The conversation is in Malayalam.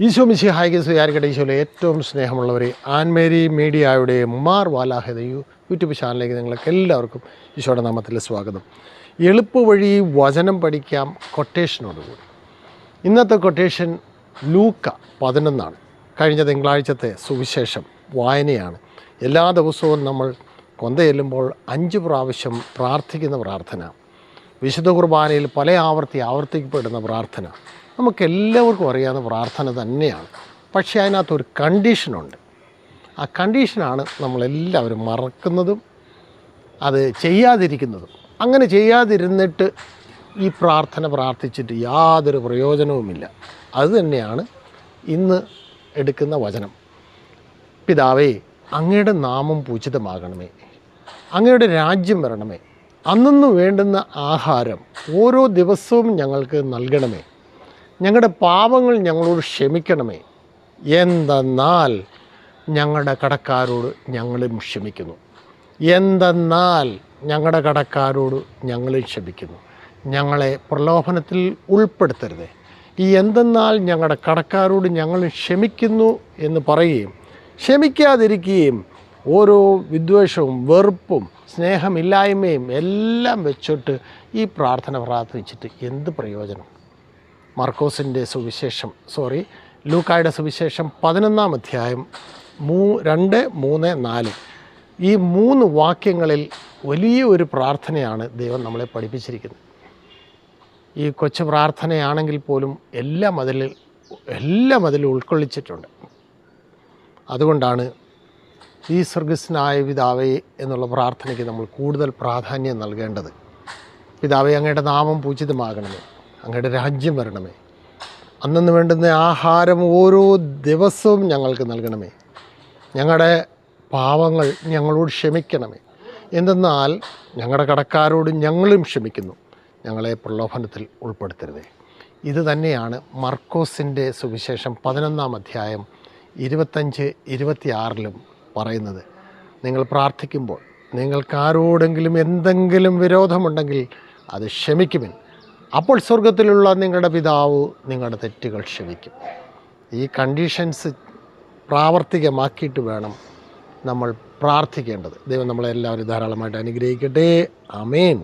ഈശോ മിശി ഹായിക സ്വീകാരിക്കട്ടെ ഈശോയിലെ ഏറ്റവും സ്നേഹമുള്ളവരെ ആൻമേരി മീഡിയയുടെ മാർ വാലാഹത യു- യൂട്യൂബ് ചാനലിലേക്ക് നിങ്ങൾക്ക് എല്ലാവർക്കും ഈശോയുടെ നാമത്തിൽ സ്വാഗതം. എളുപ്പ വഴി വചനം പഠിക്കാം കൊട്ടേഷനോടുകൂടി. ഇന്നത്തെ കൊട്ടേഷൻ ലൂക്ക പതിനൊന്നാണ്. കഴിഞ്ഞ തിങ്കളാഴ്ചത്തെ സുവിശേഷം വായനയാണ്. എല്ലാ ദിവസവും നമ്മൾ കൊന്ത ചെല്ലുമ്പോൾ അഞ്ച് പ്രാവശ്യം പ്രാർത്ഥിക്കുന്ന പ്രാർത്ഥന. വിശുദ്ധ കുർബാനയിൽ പല ആവർത്തി ആവർത്തിക്കപ്പെടുന്ന പ്രാർത്ഥന. നമുക്കെല്ലാവർക്കും അറിയാവുന്ന പ്രാർത്ഥന തന്നെയാണ്. പക്ഷേ അതിനകത്തൊരു കണ്ടീഷനുണ്ട്. ആ കണ്ടീഷനാണ് നമ്മളെല്ലാവരും മറക്കുന്നതും അത് ചെയ്യാതിരിക്കുന്നതും. അങ്ങനെ ചെയ്യാതിരുന്നിട്ട് ഈ പ്രാർത്ഥന പ്രാർത്ഥിച്ചിട്ട് യാതൊരു പ്രയോജനവുമില്ല. അത് തന്നെയാണ് ഇന്ന് എടുക്കുന്ന വചനം. പിതാവേ അങ്ങയുടെ നാമം പൂജിതമാകണമേ. അങ്ങയുടെ രാജ്യം വരണമേ. അന്നു വേണ്ടുന്ന ആഹാരം ഓരോ ദിവസവും ഞങ്ങൾക്ക് നൽകണമേ. ഞങ്ങളുടെ പാപങ്ങൾ ഞങ്ങളോട് ക്ഷമിക്കണമേ. എന്തെന്നാൽ ഞങ്ങളുടെ കടക്കാരോട് ഞങ്ങളും ക്ഷമിക്കുന്നു. എന്തെന്നാൽ ഞങ്ങളുടെ കടക്കാരോട് ഞങ്ങളും ക്ഷമിക്കുന്നു. ഞങ്ങളെ പ്രലോഭനത്തിൽ ഉൾപ്പെടുത്തരുതേ. ഈ എന്തെന്നാൽ ഞങ്ങളുടെ കടക്കാരോട് ഞങ്ങൾ ക്ഷമിക്കുന്നു എന്ന് പറയുകയും ക്ഷമിക്കാതിരിക്കുകയും ഓരോ വിദ്വേഷവും വെറുപ്പും സ്നേഹമില്ലായ്മയും എല്ലാം വെച്ചിട്ട് ഈ പ്രാർത്ഥന പ്രാർത്ഥിച്ചിട്ട് എന്ത് പ്രയോജനം? മാർക്കോസിന്റെ സുവിശേഷം സോറി ലൂക്കായുടെ സുവിശേഷം പതിനൊന്നാം അധ്യായം മൂ രണ്ട് മൂന്ന് നാല്. ഈ മൂന്ന് വാക്യങ്ങളിൽ വലിയ ഒരു പ്രാർത്ഥനയാണ് ദൈവം നമ്മളെ പഠിപ്പിച്ചിരിക്കുന്നത്. ഈ കൊച്ചു പ്രാർത്ഥനയാണെങ്കിൽ പോലും എല്ലാം അതിൽ എല്ലാം അതിൽ ഉൾക്കൊള്ളിച്ചിട്ടുണ്ട്. അതുകൊണ്ടാണ് ഈ സർഗസ്നായ പിതാവേ എന്നുള്ള പ്രാർത്ഥനയ്ക്ക് നമ്മൾ കൂടുതൽ പ്രാധാന്യം നൽകേണ്ടത്. പിതാവേ അങ്ങയുടെ നാമം പൂജിതമാകണമേ. അങ്ങയുടെ രാജ്യം വരണമേ. അന്നു വേണ്ടുന്ന ആഹാരം ഓരോ ദിവസവും ഞങ്ങൾക്ക് നൽകണമേ. ഞങ്ങളുടെ പാവങ്ങൾ ഞങ്ങളോട് ക്ഷമിക്കണമേ. എന്തെന്നാൽ ഞങ്ങളുടെ കടക്കാരോട് ഞങ്ങളും ക്ഷമിക്കുന്നു. ഞങ്ങളെ പ്രലോഭനത്തിൽ ഉൾപ്പെടുത്തരുതേ. ഇത് തന്നെയാണ് മർക്കോസിന്റെ സുവിശേഷം പതിനൊന്നാം അധ്യായം ഇരുപത്തഞ്ച് ഇരുപത്തിയാറിലും പറയുന്നത്. നിങ്ങൾ പ്രാർത്ഥിക്കുമ്പോൾ നിങ്ങൾക്കാരോടെങ്കിലും എന്തെങ്കിലും വിരോധമുണ്ടെങ്കിൽ അത് ക്ഷമിക്കുമെൻ അപ്പോൾ സ്വർഗത്തിലുള്ള നിങ്ങളുടെ പിതാവ് നിങ്ങളുടെ തെറ്റുകൾ ക്ഷമിക്കും. ഈ കണ്ടീഷൻസ് പ്രാവർത്തികമാക്കിയിട്ട് വേണം നമ്മൾ പ്രാർത്ഥിക്കേണ്ടത്. ദൈവം നമ്മളെല്ലാവരും ധാരാളമായിട്ട് അനുഗ്രഹിക്കട്ടെ. അമേൻ